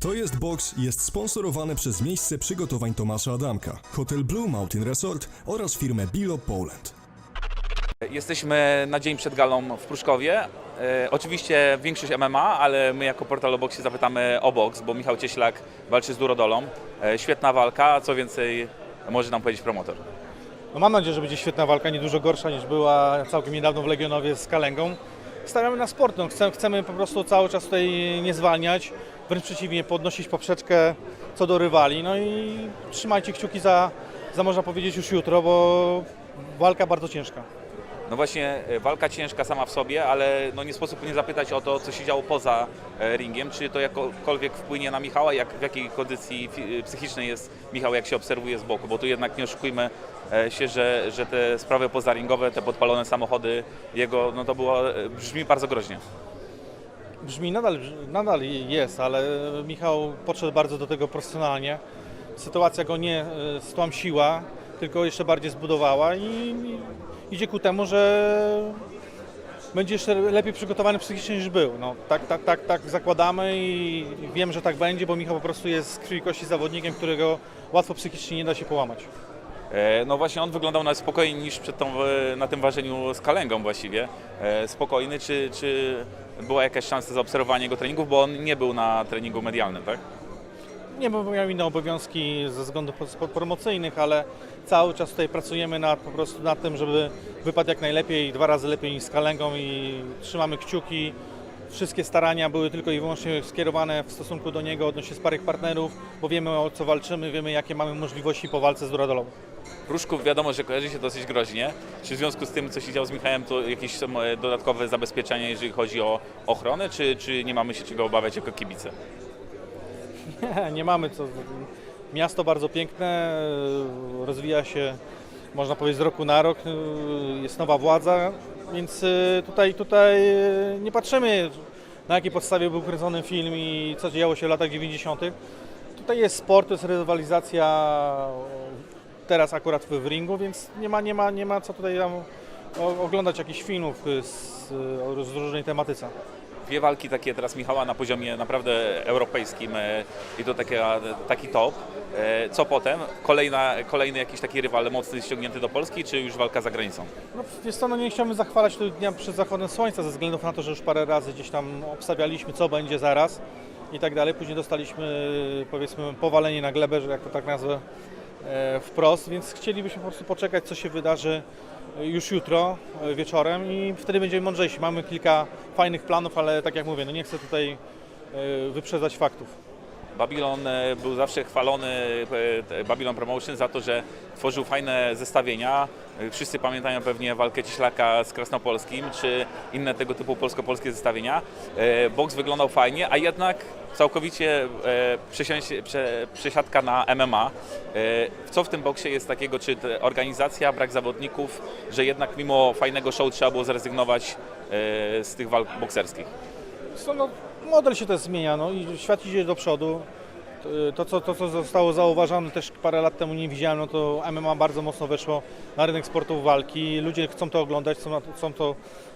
To jest Box jest sponsorowane przez miejsce przygotowań Tomasza Adamka, Hotel Blue Mountain Resort oraz firmę Bilo Poland. Jesteśmy na dzień przed galą w Pruszkowie. E, oczywiście większość MMA, ale my jako portal o boksie zapytamy o boks, bo Michał Cieślak walczy z Durodolą. E, świetna walka, a co więcej może nam powiedzieć promotor. No mam nadzieję, że będzie świetna walka, nie dużo gorsza niż była całkiem niedawno w Legionowie z Kalęgą. Stawiamy na sport, no. chcemy, chcemy po prostu cały czas tutaj nie zwalniać, wręcz przeciwnie, podnosić poprzeczkę co do rywali. No i trzymajcie kciuki za, za można powiedzieć już jutro, bo walka bardzo ciężka. No właśnie, e, walka ciężka sama w sobie, ale no nie sposób nie zapytać o to, co się działo poza e, ringiem. Czy to jakkolwiek wpłynie na Michała, jak, w jakiej kondycji fi- psychicznej jest Michał, jak się obserwuje z boku, bo tu jednak nie oszukujmy e, się, że, że te sprawy pozaringowe, te podpalone samochody jego, no to było, e, brzmi bardzo groźnie. Brzmi nadal, nadal jest, ale Michał podszedł bardzo do tego profesjonalnie. Sytuacja go nie e, stłamsiła, tylko jeszcze bardziej zbudowała i idzie ku temu, że będzie jeszcze lepiej przygotowany psychicznie niż był. No, tak, tak, tak, tak zakładamy i wiem, że tak będzie, bo Michał po prostu jest z krwi kości zawodnikiem, którego łatwo psychicznie nie da się połamać. E, No właśnie on wyglądał nawet spokojniej niż przed tą, e, na tym ważeniu z kalęgą właściwie. E, Spokojny, czy, czy była jakaś szansa zaobserwowania jego treningów, bo on nie był na treningu medialnym, tak? Nie, bo miał inne obowiązki ze względów promocyjnych, ale cały czas tutaj pracujemy nad, po prostu nad tym, żeby wypadł jak najlepiej, dwa razy lepiej niż z Kalęgą i trzymamy kciuki. Wszystkie starania były tylko i wyłącznie skierowane w stosunku do niego odnośnie sparych partnerów, bo wiemy o co walczymy, wiemy jakie mamy możliwości po walce z Duradolą. Pruszków wiadomo, że kojarzy się dosyć groźnie. Czy w związku z tym, co się działo z Michałem, to jakieś e, dodatkowe zabezpieczenia, jeżeli chodzi o ochronę, czy, czy nie mamy się czego obawiać jako kibice? Nie, nie mamy co. Miasto bardzo piękne, rozwija się, można powiedzieć, z roku na rok. Jest nowa władza, więc y, tutaj, tutaj y, nie patrzymy na jakiej podstawie był kręcony film i co działo się w latach 90. Tutaj jest sport, jest rywalizacja teraz akurat w, ringu, więc nie ma, nie ma, nie ma co tutaj tam oglądać jakichś filmów y, z, z różnej tematyce. Dwie walki takie teraz Michała na poziomie naprawdę europejskim e, i to taka, taki top. E, Co potem? Kolejna, kolejny jakiś taki rywal mocny ściągnięty do Polski, czy już walka za granicą? No, wiesz co, no nie chciałbym zachwalać tego dnia przed zachodem słońca ze względów na to, że już parę razy gdzieś tam obstawialiśmy, co będzie zaraz i tak dalej. Później dostaliśmy, powiedzmy, powalenie na glebę, że jak to tak nazwę, wprost, więc chcielibyśmy po prostu poczekać, co się wydarzy e, już jutro e, wieczorem i wtedy będziemy mądrzejsi. Mamy kilka fajnych planów, ale tak jak mówię, no nie chcę tutaj e, wyprzedzać faktów. Babylon e, był zawsze chwalony, e, Babylon Promotion, za to, że tworzył fajne zestawienia. E, Wszyscy pamiętają pewnie walkę Cieślaka z Krasnopolskim, czy inne tego typu polsko-polskie zestawienia. Boks wyglądał fajnie, a jednak całkowicie przesiadka na MMA. Co w tym boksie jest takiego, czy organizacja, brak zawodników, że jednak mimo fajnego show trzeba było zrezygnować z tych walk bokserskich? No, model się też zmienia no, i świat idzie do przodu. To, co, to, co zostało zauważone też parę lat temu nie widziałem, no to MMA bardzo mocno weszło na rynek sportów walki. Ludzie chcą to oglądać, chcą, chcą to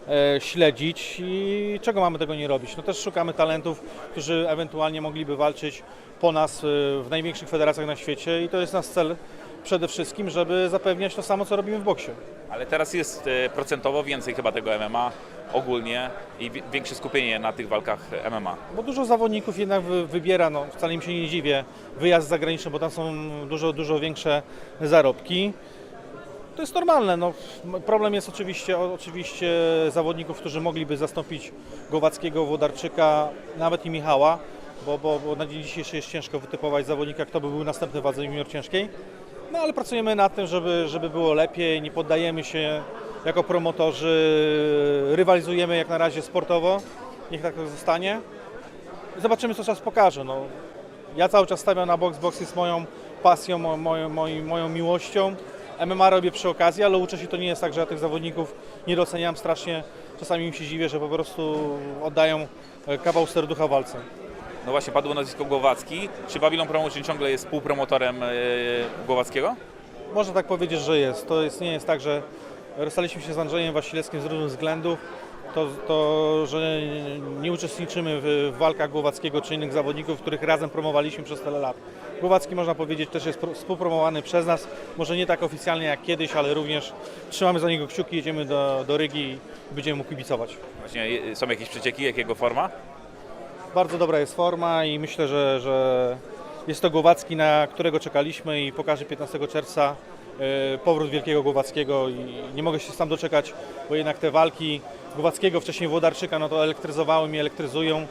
e, śledzić i czego mamy tego nie robić? No też szukamy talentów, którzy ewentualnie mogliby walczyć po nas e, w największych federacjach na świecie i to jest nasz cel przede wszystkim, żeby zapewniać to samo, co robimy w boksie. Ale teraz jest e, procentowo więcej chyba tego MMA ogólnie i wi- większe skupienie na tych walkach MMA. Bo dużo zawodników jednak wy- wybiera, no wcale im się nie dziwię, wyjazd zagraniczny, bo tam są dużo, dużo większe zarobki. To jest normalne. No. Problem jest oczywiście, oczywiście zawodników, którzy mogliby zastąpić Głowackiego, Włodarczyka, nawet i Michała, bo, bo, bo na dzień dzisiejszy jest ciężko wytypować zawodnika, kto by był następny w wadze junior ciężkiej. No ale pracujemy nad tym, żeby, żeby było lepiej, nie poddajemy się jako promotorzy, rywalizujemy jak na razie sportowo, niech tak zostanie. Zobaczymy, co czas pokaże. No, ja cały czas stawiam na box, box jest moją pasją, mo- moją, moją, moją miłością. MMA robię przy okazji, ale uczę się, to nie jest tak, że ja tych zawodników nie doceniam strasznie. Czasami mi się dziwię, że po prostu oddają e, kawał serducha walce. No właśnie, padło nazwisko Głowacki. Czy Babylon Promotion ciągle jest współpromotorem e, Głowackiego? Można tak powiedzieć, że jest. To jest, nie jest tak, że rozstaliśmy się z Andrzejem Wasilewskim z różnych względów to, to że nie uczestniczymy w, walkach Głowackiego czy innych zawodników, których razem promowaliśmy przez tyle lat. Głowacki można powiedzieć też jest pro- współpromowany przez nas, może nie tak oficjalnie jak kiedyś, ale również trzymamy za niego kciuki, jedziemy do, do Rygi i będziemy mu kibicować. Właśnie są jakieś przecieki, jakiego forma? Bardzo dobra jest forma i myślę, że, że jest to Głowacki, na którego czekaliśmy i pokaże 15 czerwca powrót Wielkiego Głowackiego i nie mogę się sam doczekać, bo jednak te walki Głowackiego, wcześniej Włodarczyka, no to elektryzowały mnie, elektryzują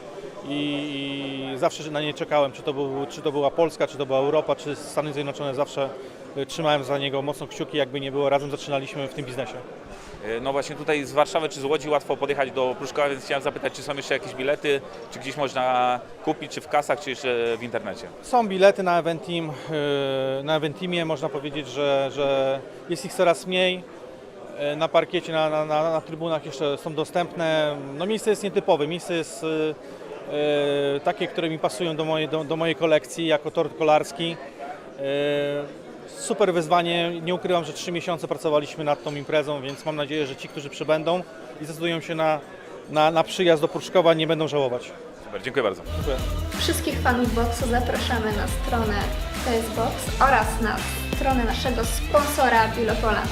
i, i zawsze na nie czekałem, czy to, był, czy to była Polska, czy to była Europa, czy Stany Zjednoczone, zawsze e, trzymałem za niego mocno kciuki, jakby nie było, razem zaczynaliśmy w tym biznesie. E, No właśnie tutaj z Warszawy czy z Łodzi łatwo podjechać do Pruszkowa, więc chciałem zapytać, czy są jeszcze jakieś bilety, czy gdzieś można kupić, czy w kasach, czy jeszcze w internecie? Są bilety na Eventim. yy, Na Eventimie można powiedzieć, że, że jest ich coraz mniej. Yy, Na parkiecie, na, na, na, na trybunach jeszcze są dostępne. No miejsce jest nietypowe. Miejsce jest takie, które mi pasują do mojej, do, do mojej kolekcji jako tort kolarski. Super wyzwanie. Nie ukrywam, że trzy miesiące pracowaliśmy nad tą imprezą, więc mam nadzieję, że ci, którzy przybędą i zdecydują się na, na, na przyjazd do Pruszkowa, nie będą żałować. Super, dziękuję bardzo. Dziękuję. Wszystkich fanów boksu zapraszamy na stronę TSBox oraz na stronę naszego sponsora Bilopola.